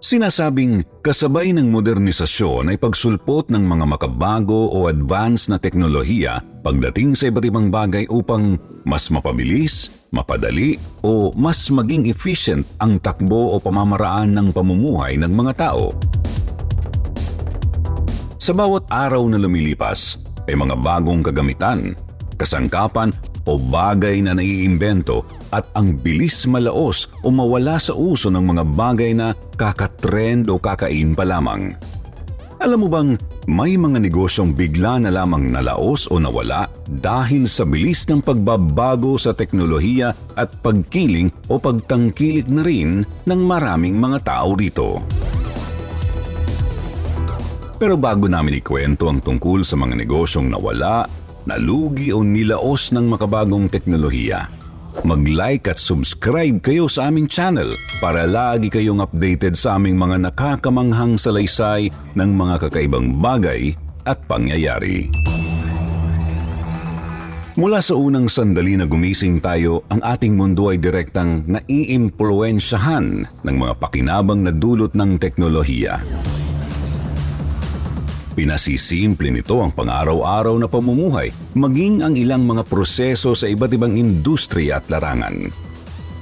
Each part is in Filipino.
Sinasabing kasabay ng modernisasyon ay pagsulpot ng mga makabago o advanced na teknolohiya pagdating sa iba't ibang bagay upang mas mapabilis, mapadali o mas maging efficient ang takbo o pamamaraan ng pamumuhay ng mga tao. Sa bawat araw na lumilipas, ay mga bagong kagamitan, kasangkapan o bagay na naiimbento at ang bilis malaos o mawala sa uso ng mga bagay na kakatrend o kakain pa lamang. Alam mo bang may mga negosyong bigla na lamang nalaos o nawala dahil sa bilis ng pagbabago sa teknolohiya at pagkiling o pagtangkilik na rin ng maraming mga tao rito. Pero bago namin ikwento ang tungkol sa mga negosyong nawala, nalugi o nilaos ng makabagong teknolohiya, mag-like at subscribe kayo sa aming channel para lagi kayong updated sa aming mga nakakamanghang salaysay ng mga kakaibang bagay at pangyayari. Mula sa unang sandali na gumising tayo, ang ating mundo ay direktang naiimpluensyahan ng mga pakinabang na dulot ng teknolohiya. Pinasisimple nito ang pang-araw-araw na pamumuhay, maging ang ilang mga proseso sa iba't ibang industriya at larangan.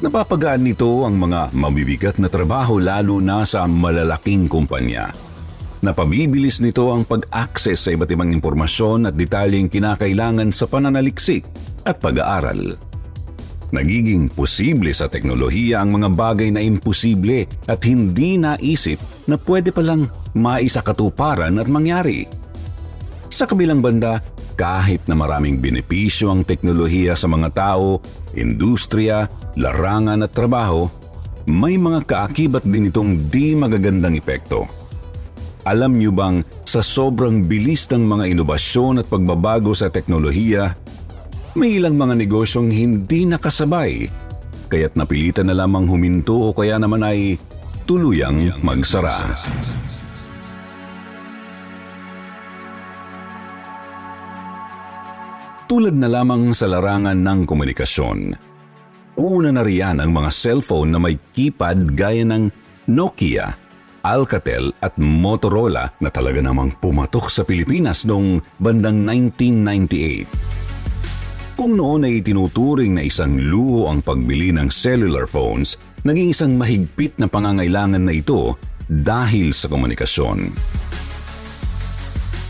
Napapagaan nito ang mga mabibigat na trabaho lalo na sa malalaking kumpanya. Napabibilis nito ang pag-access sa iba't ibang impormasyon at detalyeng kinakailangan sa pananaliksik at pag-aaral. Nagiging posible sa teknolohiya ang mga bagay na imposible at hindi naisip na pwede palang maisakatuparan at mangyari. Sa kabilang banda, kahit na maraming benepisyo ang teknolohiya sa mga tao, industriya, larangan at trabaho, may mga kaakibat din itong di magagandang epekto. Alam niyo bang sa sobrang bilis ng mga inobasyon at pagbabago sa teknolohiya, may ilang mga negosyong hindi nakasabay, kaya't napilitan na lamang huminto o kaya naman ay tuluyang magsara. Tulad na lamang sa larangan ng komunikasyon. Una na riyan ang mga cellphone na may keypad gaya ng Nokia, Alcatel at Motorola na talaga namang pumatok sa Pilipinas noong bandang 1998. Kung noon ay itinuturing na isang luho ang pagbili ng cellular phones, naging isang mahigpit na pangangailangan na ito dahil sa komunikasyon.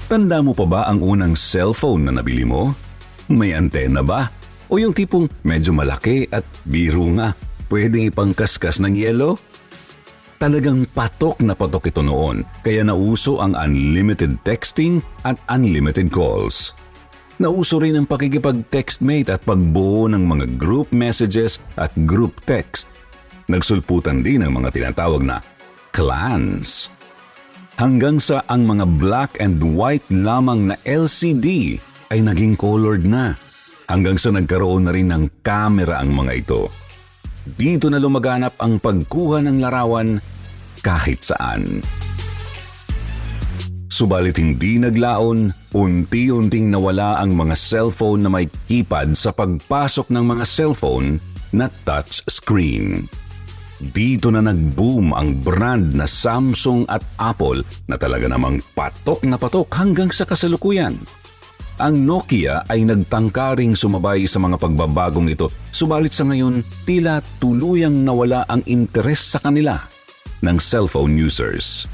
Tanda mo pa ba ang unang cellphone na nabili mo? May antena ba? O yung tipong medyo malaki at biro nga, pwedeng ipangkaskas ng yelo? Talagang patok na patok ito noon, kaya nauso ang unlimited texting at unlimited calls. Nauso rin ang pakikipag-textmate at pagbuo ng mga group messages at group text. Nagsulputan din ang mga tinatawag na clans. Hanggang sa ang mga black and white lamang na LCD ay naging colored na. Hanggang sa nagkaroon na rin ng camera ang mga ito. Dito na lumaganap ang pagkuha ng larawan kahit saan. Subalit hindi naglaon, unti-unting nawala ang mga cellphone na may keypad sa pagpasok ng mga cellphone na touch screen. Dito na nag-boom ang brand na Samsung at Apple na talaga namang patok na patok hanggang sa kasalukuyan. Ang Nokia ay nagtangkaring sumabay sa mga pagbabagong ito, subalit sa ngayon tila tuluyang nawala ang interes sa kanila ng cellphone users.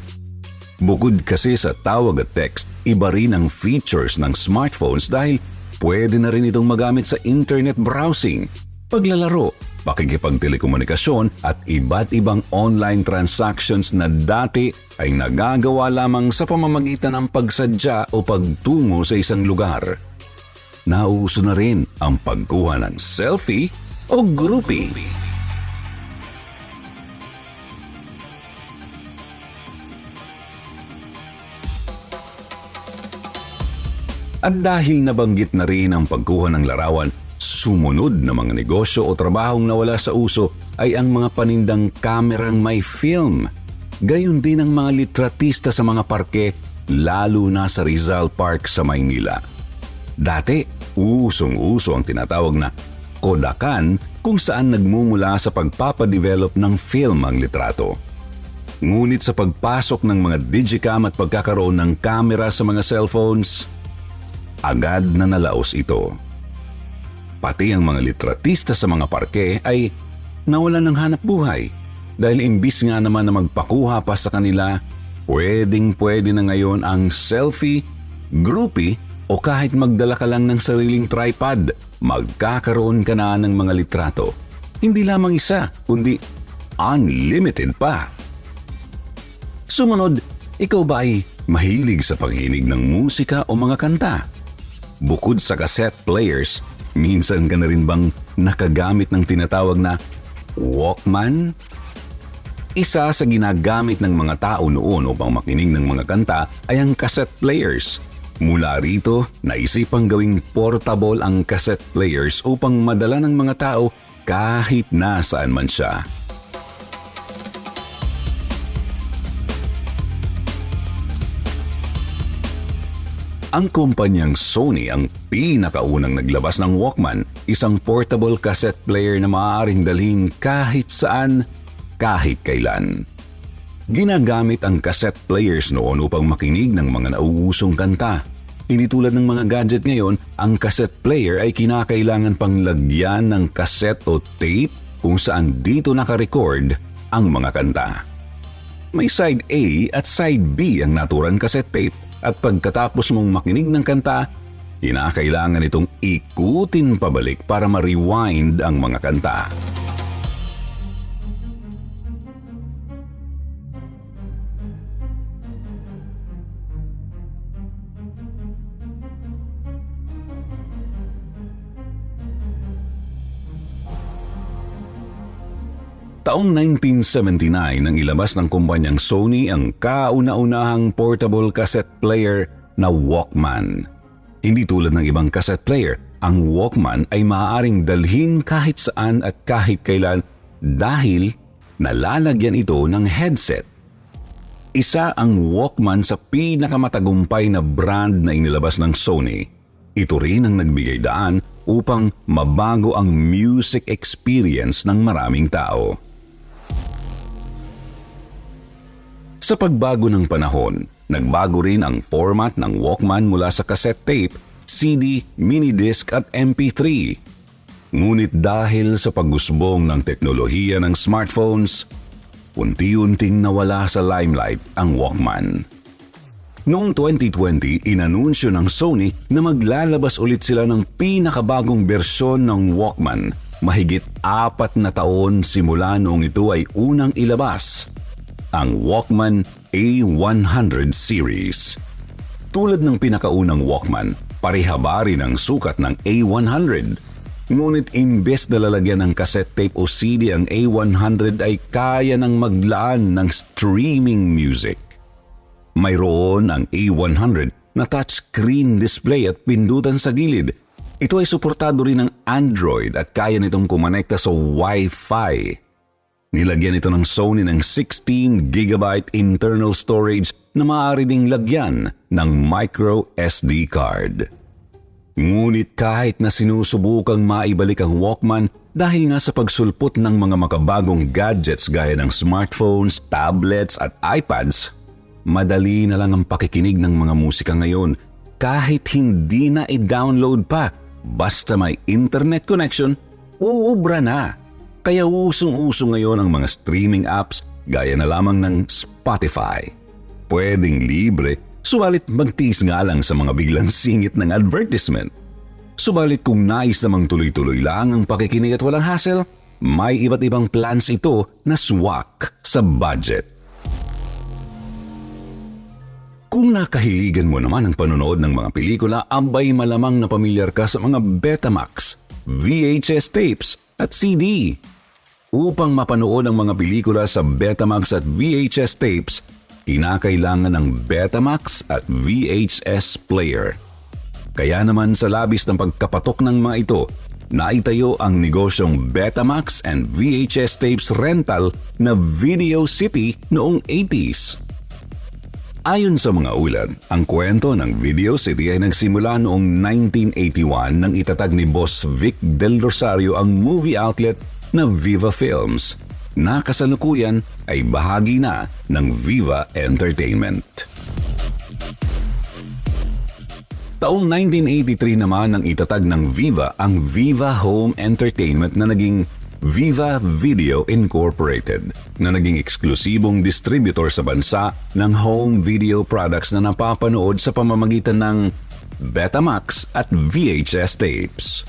Bukod kasi sa tawag at text, iba rin ang features ng smartphones dahil pwede na rin itong magamit sa internet browsing, paglalaro, pakikipagtelekomunikasyon at iba't ibang online transactions na dati ay nagagawa lamang sa pamamagitan ng pagsadya o pagtungo sa isang lugar. Nauso na rin ang pagkuha ng selfie o groupie. At dahil nabanggit na rin ang pagkuha ng larawan, sumunod na mga negosyo o trabahong nawala sa uso ay ang mga panindang kamerang may film. Gayon din ang mga litratista sa mga parke, lalo na sa Rizal Park sa Maynila. Dati, usong-uso ang tinatawag na Kodakan kung saan nagmumula sa pagpapadevelop ng film ang litrato. Ngunit sa pagpasok ng mga digicam at pagkakaroon ng kamera sa mga cellphones, agad na nalaos ito. Pati ang mga litratista sa mga parke ay nawalan ng hanap buhay dahil imbis nga naman na magpakuha pa sa kanila, pwedeng pwede na ngayon ang selfie, groupie o kahit magdala ka lang ng sariling tripod, magkakaroon ka na ng mga litrato. Hindi lamang isa, kundi unlimited pa. Sumunod, ikaw ba ay mahilig sa paghinig ng musika o mga kanta? Bukod sa cassette players, minsan ka na rin bang nakagamit ng tinatawag na Walkman? Isa sa ginagamit ng mga tao noon upang makinig ng mga kanta ay ang cassette players. Mula rito, naisipang gawing portable ang cassette players upang madala ng mga tao kahit nasaan man siya. Ang kumpanyang Sony ang pinakaunang naglabas ng Walkman, isang portable cassette player na maaaring dalhin kahit saan, kahit kailan. Ginagamit ang cassette players noon upang makinig ng mga nauusong kanta. Hindi tulad ng mga gadget ngayon, ang cassette player ay kinakailangan pang lagyan ng cassette o tape kung saan dito nakarecord ang mga kanta. May side A at side B ang naturang cassette tape at pagkatapos mong makinig ng kanta, kinakailangan itong ikutin pabalik para ma-rewind ang mga kanta. Taong 1979 nang ilabas ng kumpanyang Sony ang kauna-unahang portable cassette player na Walkman. Hindi tulad ng ibang cassette player, ang Walkman ay maaaring dalhin kahit saan at kahit kailan dahil nalalagyan ito ng headset. Isa ang Walkman sa pinakamatagumpay na brand na inilabas ng Sony. Ito rin ang nagbigay daan upang mabago ang music experience ng maraming tao. Sa pagbago ng panahon, nagbago rin ang format ng Walkman mula sa cassette tape, CD, minidisc at MP3. Ngunit dahil sa pagusbong ng teknolohiya ng smartphones, unti-unting nawala sa limelight ang Walkman. Noong 2020, inanunsyo ng Sony na maglalabas ulit sila ng pinakabagong bersyon ng Walkman mahigit apat na taon simula noong ito ay unang ilabas ang Walkman A100 series. Tulad ng pinakaunang Walkman, parehaba rin ang sukat ng A100. Ngunit imbes na lalagyan ng cassette tape o CD ang A100 ay kaya ng maglaan ng streaming music. Mayroon ang A100 na touchscreen display at pindutan sa gilid. Ito ay suportado rin ng Android at kaya nitong kumonekta sa Wi-Fi. Nilagyan ito ng Sony ng 16GB internal storage na maaari ding lagyan ng micro SD card. Ngunit kahit na sinusubukang maibalik ang Walkman dahil nga sa pagsulpot ng mga makabagong gadgets gaya ng smartphones, tablets at iPads, madali na lang ang pakikinig ng mga musika ngayon kahit hindi na i-download pa. Basta may internet connection, uubra na. Kaya usong-uso ngayon ang mga streaming apps gaya na lamang ng Spotify. Pwedeng libre, subalit magtiis nga lang sa mga biglang singit ng advertisement. Subalit kung nais namang tuloy-tuloy lang ang pakikinig at walang hassle, may iba't ibang plans ito na swak sa budget. Kung nakahiligan mo naman ang panonood ng mga pelikula, ambay malamang na pamilyar ka sa mga Betamax, VHS tapes at CD. Upang mapanood ang mga pelikula sa Betamax at VHS tapes, kinakailangan ng Betamax at VHS player. Kaya naman sa labis ng pagkapatok ng mga ito, naitayo ang negosyong Betamax and VHS tapes rental na Video City noong 80s. Ayon sa mga ulat, ang kwento ng Video City ay nagsimula noong 1981 nang itatag ni Boss Vic Del Rosario ang movie outlet na Viva Films. na kasalukuyan ay bahagi na ng Viva Entertainment. Taong 1983 naman nang itatag ng Viva ang Viva Home Entertainment na naging Viva Video Incorporated na naging eksklusibong distributor sa bansa ng home video products na napapanood sa pamamagitan ng Betamax at VHS tapes.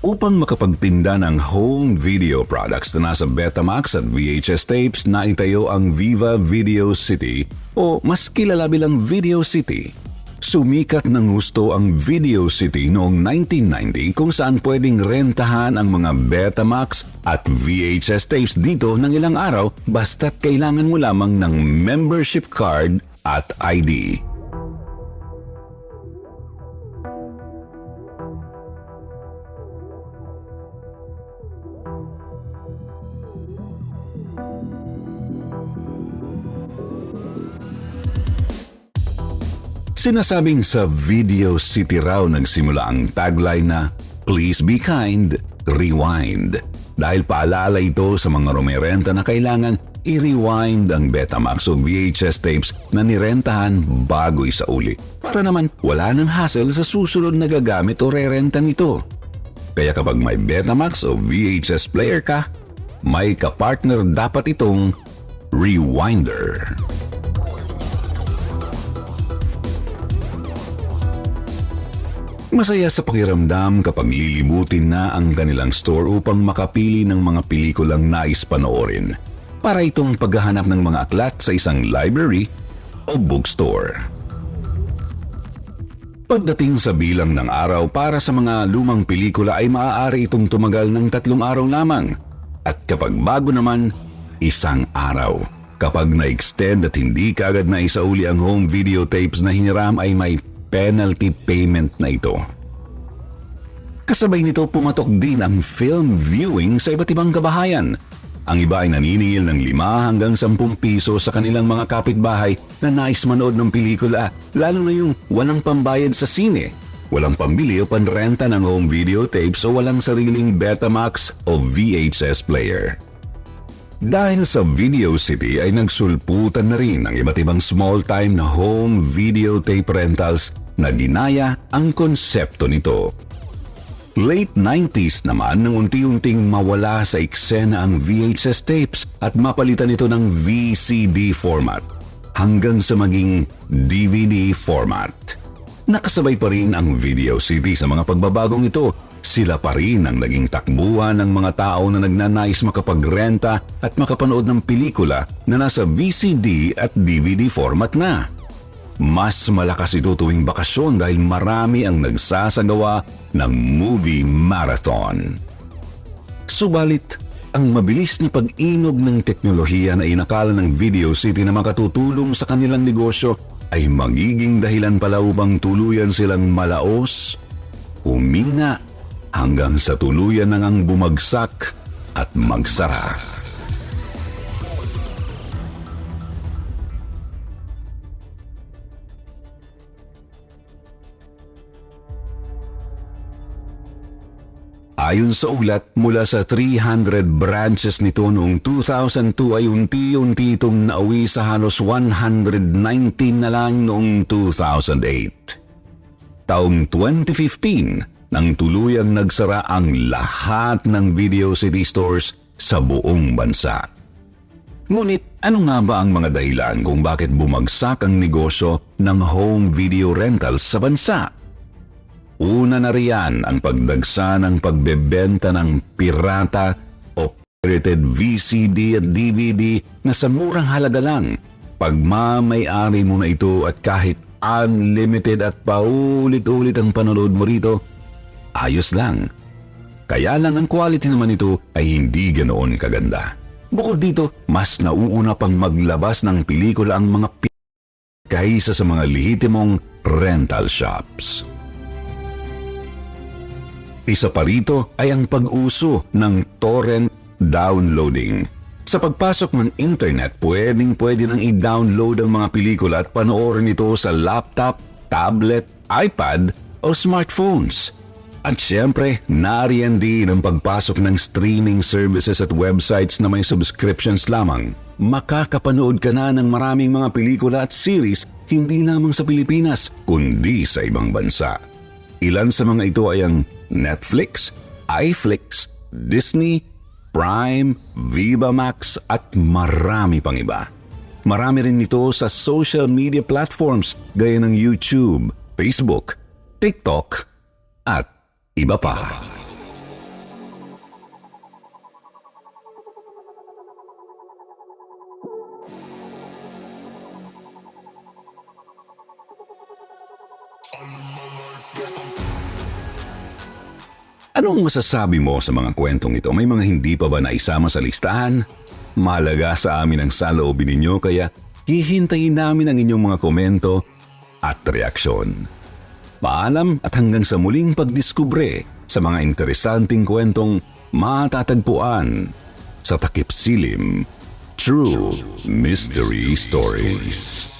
Upang makapagtinda ng home video products na nasa Betamax at VHS tapes na itayo ang Viva Video City o mas kilala bilang Video City. Sumikat ng gusto ang Video City noong 1990 kung saan pwedeng rentahan ang mga Betamax at VHS tapes dito ng ilang araw basta't kailangan mo lamang ng membership card at ID. Sinasabing sa Video City raw nagsimula ang tagline na Please be kind, rewind. Dahil paalala ito sa mga rumerenta na kailangan i-rewind ang Betamax o VHS tapes na nirentahan bago isauli. Para naman wala ng hassle sa susunod na gagamit o rerenta nito. Kaya kapag may Betamax o VHS player ka, may kapartner dapat itong Rewinder. Masaya sa pakiramdam kapag lilibutin na ang kanilang store upang makapili ng mga pelikulang nais panoorin. Para itong paghahanap ng mga aklat sa isang library o bookstore. Pagdating sa bilang ng araw para sa mga lumang pelikula ay maaari itong tumagal ng tatlong araw lamang. At kapag bago naman, isang araw. Kapag na-extend at hindi kaagad na isauli ang home videotapes na hiniram ay may penalty payment na ito. Kasabay nito pumatok din ang film viewing sa iba't ibang kabahayan. Ang iba ay naniningil ng 5 hanggang 10 piso sa kanilang mga kapitbahay na nais manood ng pelikula, lalo na yung walang pambayad sa sine, walang pambili o panrenta ng home videotapes o walang sariling Betamax o VHS player. Dahil sa Video City ay nagsulputan na rin ang iba't ibang small-time na home videotape rentals na ginaya ang konsepto nito. Late 90s naman nang unti-unting mawala sa eksena ang VHS tapes at mapalitan ito ng VCD format hanggang sa maging DVD format. Nakasabay pa rin ang Video CD sa mga pagbabagong ito sila pa rin ang naging takbuhan ng mga tao na nagnanais makapagrenta at makapanood ng pelikula na nasa VCD at DVD format na. Mas malakas ito tuwing bakasyon dahil marami ang nagsasagawa ng movie marathon. Subalit, ang mabilis na pag-inog ng teknolohiya na inakala ng Video City na makatutulong sa kanilang negosyo ay magiging dahilan pala upang tuluyan silang malaos, humina hanggang sa tuluyan na ngang bumagsak at magsara. Ayon sa ulat, mula sa 300 branches nito noong 2002 ay unti-unti itong nauwi sa halos 119 na lang noong 2008. Taong 2015, nang tuluyang nagsara ang lahat ng Video City stores sa buong bansa. Ngunit ano nga ba ang mga dahilan kung bakit bumagsak ang negosyo ng home video rentals sa bansa? Una na riyan ang pagdagsa ng pagbebenta ng pirata o pirated VCD at DVD na sa murang halaga lang. Pagmamay-ari mo na ito at kahit unlimited at paulit-ulit ang panonood mo rito, ayos lang. Kaya lang ang quality naman ito ay hindi ganoon kaganda. Bukod dito, mas nauuna pang maglabas ng pelikula ang mga pi- kaysa sa mga lehitimong rental shops. Isa pa rito ay ang pag-uso ng torrent downloading. Sa pagpasok ng internet, pwedeng pwede nang i-download ang mga pelikula at panoorin ito sa laptop, tablet, iPad o smartphones. At syempre, nariyan din ang pagpasok ng streaming services at websites na may subscriptions lamang. Makakapanood ka na ng maraming mga pelikula at series hindi lamang sa Pilipinas, kundi sa ibang bansa. Ilan sa mga ito ay ang Netflix, iFlix, Disney, Prime, Viva Max at marami pang iba. Marami rin nito sa social media platforms gaya ng YouTube, Facebook, TikTok at iba pa. Anong masasabi mo sa mga kwentong ito? May mga hindi pa ba naisama sa listahan? Mahalaga sa amin ang saloobin ninyo kaya hihintayin namin ang inyong mga komento at reaksyon. Paalam at hanggang sa muling pagdiskubre sa mga interesanting kwentong matatagpuan sa Takip Silim True Mystery Stories.